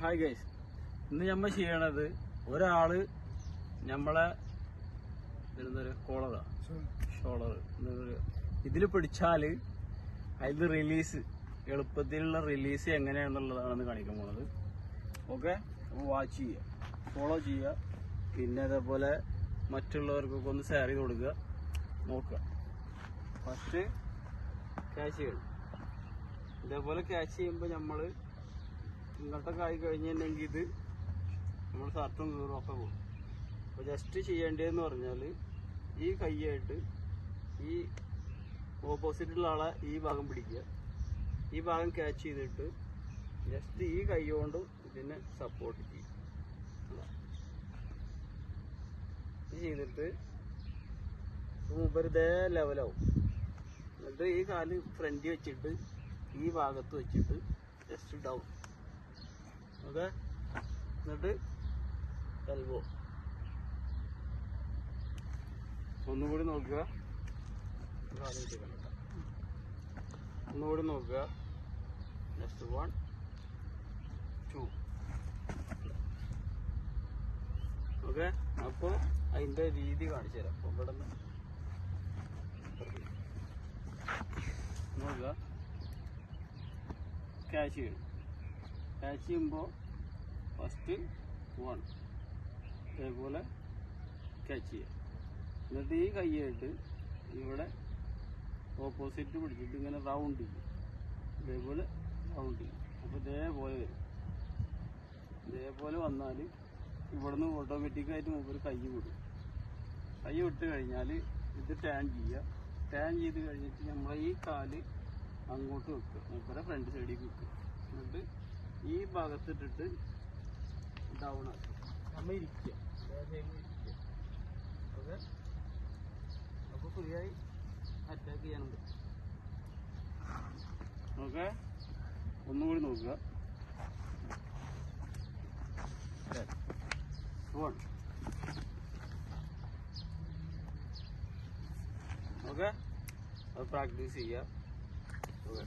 Hi guys ഇന്ന് നമ്മൾ ചെയ്യണത് ഒരാൾ നമ്മളെ കോളറ? ഷോളർ ഇതിൽ പിടിച്ചാൽ അതിൽ റിലീസ് എളുപ്പത്തിലുള്ള റിലീസ് എങ്ങനെയാണെന്നുള്ളതാണ് കാണിക്കാൻ പോണത്. ഓക്കെ വാച്ച് ചെയ്യുക ഫോളോ ചെയ്യുക പിന്നെ അതേപോലെ മറ്റുള്ളവർക്കൊക്കെ ഒന്ന് ഷെയർ ചെയ്ത് കൊടുക്കുക. നോക്കുക. ഫസ്റ്റ് ക്യാച്ച് ചെയ്യണം. ഇതേപോലെ ക്യാച്ച് ചെയ്യുമ്പോൾ നമ്മൾ ഇങ്ങോട്ടൊക്കെ ആയി കഴിഞ്ഞിട്ടുണ്ടെങ്കിൽ ഇത് നമ്മൾ ഷർട്ടും കീറും ഒക്കെ പോകും. അപ്പോൾ ജസ്റ്റ് ചെയ്യേണ്ടതെന്ന് പറഞ്ഞാൽ ഈ കൈയായിട്ട് ഈ ഓപ്പോസിറ്റുള്ള ആളെ ഈ ഭാഗം പിടിക്കുക. ഈ ഭാഗം ക്യാച്ച് ചെയ്തിട്ട് ജസ്റ്റ് ഈ കൈ കൊണ്ട് ഇതിനെ സപ്പോർട്ട് ചെയ്യും. ഇത് ചെയ്തിട്ട് മൂപ്പര് ഇതേ ലെവലാവും എന്നിട്ട് ഈ കാൽ ഫ്രണ്ടിൽ വെച്ചിട്ട് ഈ ഭാഗത്ത് വെച്ചിട്ട് ജസ്റ്റ് ഡൗൺ ഓക്കെ എന്നിട്ട് എൽബോ ഒന്നുകൂടി നോക്കുക. ഒന്നുകൂടി നോക്കുക. നെക്സ്റ്റ് വൺ ടു ഓക്കെ അപ്പോൾ അതിന്റെ രീതി കാണിച്ചു തരാം. അപ്പോൾ ഇവിടെ നോക്കുക. ക്യാച്ച് ചെയ്യണം. ക്യാച്ച് ചെയ്യുമ്പോൾ ഫസ്റ്റ് വൺ ഇതേപോലെ ക്യാച്ച് ചെയ്യുക എന്നിട്ട് ഈ കൈയായിട്ട് ഇവിടെ ഓപ്പോസിറ്റ് പിടിച്ചിട്ട് ഇങ്ങനെ റൗണ്ട് ചെയ്യും. ഇതേപോലെ റൗണ്ട് ചെയ്യും. അപ്പോൾ ഇതേപോലെ വരും. ഇതേപോലെ വന്നാൽ ഇവിടുന്ന് ഓട്ടോമാറ്റിക്കായിട്ട് മുമ്പ് കൈ വിടും. കൈ വിട്ട് കഴിഞ്ഞാൽ ഇത് ടാൻ ചെയ്യുക ടാൻ ചെയ്ത് കഴിഞ്ഞിട്ട് നമ്മൾ ഈ കാൽ അങ്ങോട്ട് വെക്കുക. മൂപ്പരെ ഫ്രണ്ട് സൈഡിലേക്ക് വെക്കുക. എന്നിട്ട് ഈ ഭാഗത്തിട്ടിട്ട് ഡൗൺ ആക്കുക നമ്മൾ ഇരിക്കുക. ഇരിക്കുക. ഓക്കെ? അപ്പോൾ ഫ്രീ ആയി അറ്റാക്ക് ചെയ്യാനും പറ്റും. ഓക്കെ? ഒന്നുകൂടി നോക്കുക. ഓക്കെ? അത് പ്രാക്ടീസ് ചെയ്യുക ഓക്കെ.